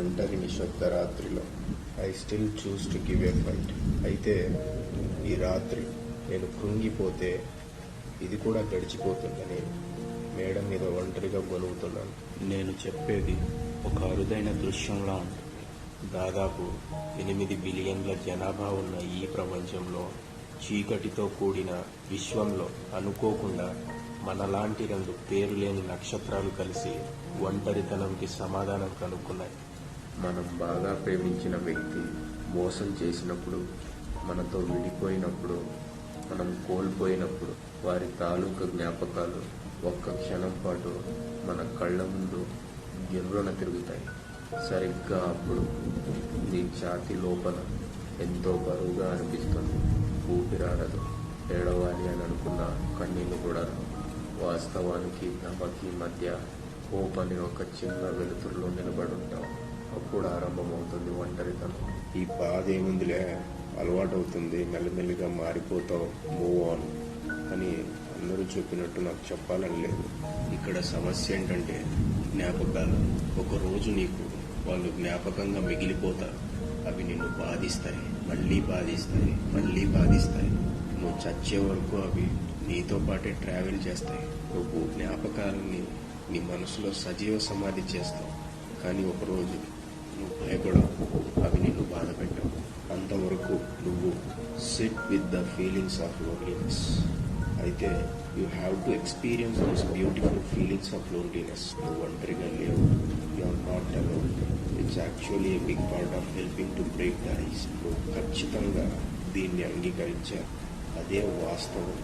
ఒంటరి నిశ్శబ్ద రాత్రిలో I still choose to give a fight అయితే ఈ రాత్రి నేను కృంగిపోతే ఇది కూడా గడిచిపోతుందని మేడ మీద ఒంటరిగా గొలుగుతున్నాను నేను చెప్పేది ఒక అరుదైన దృశ్యంలా ఉంటుంది దాదాపు ఎనిమిది బిలియన్ల జనాభా ఉన్న ఈ ప్రపంచంలో చీకటితో కూడిన విశ్వంలో అనుకోకుండా మనలాంటి రెండు పేరులేని నక్షత్రాలు కలిసి ఒంటరితనంకి సమాధానం కనుక్కున్నాయి. మనం బాగా ప్రేమించిన వ్యక్తి మోసం చేసినప్పుడు మనతో విడిపోయినప్పుడు మనం కోల్పోయినప్పుడు వారి తాలూకు జ్ఞాపకాలు ఒక్క క్షణం పాటు మన కళ్ళ ముందు గిర్రున తిరుగుతాయి. సరిగ్గా అప్పుడు నీ ఛాతి లోపల ఎంతో బరువుగా అనిపిస్తుంది. ఊపిరాడదు. ఏడవాలి అని అనుకున్న కన్నీళ్ళు కూడా వాస్తవానికి నమకి మధ్య హోప్ అనే ఒక చిన్న వెలుతురులో నిలబడి ఉంటాం ప్రారంభమవుతుంది ఒంటరితనం. ఈ బాధ ఏముందిలే? అలవాటు అవుతుంది మెల్లమెల్లిగా మారిపోతావు మూవ్ ఆన్ అని అందరూ చెప్పినట్టు నాకు చెప్పాలని లేదు. ఇక్కడ సమస్య ఏంటంటే జ్ఞాపకాలు. ఒక రోజు నీకు వాళ్ళు జ్ఞాపకంగా మిగిలిపోతారు. అవి నిన్ను బాధిస్తాయి మళ్ళీ బాధిస్తాయి మళ్ళీ బాధిస్తాయి. నువ్వు చచ్చే వరకు అవి నీతో పాటే ట్రావెల్ చేస్తాయి. నువ్వు జ్ఞాపకాలని నీ మనసులో సజీవ సమాధి చేస్తావు. కానీ ఒకరోజు నువ్వు భయపడవు. అవి నిన్ను బాధ పెట్టవు. అంతవరకు నువ్వు sit with the feelings of loneliness అయితే you have to experience those beautiful feelings of loneliness నువ్వు ఒంటరిగా లేవు. You are not alone it's actually a big part of helping to break the ice నువ్వు ఖచ్చితంగా దీన్ని అంగీకరించావు. అదే వాస్తవం.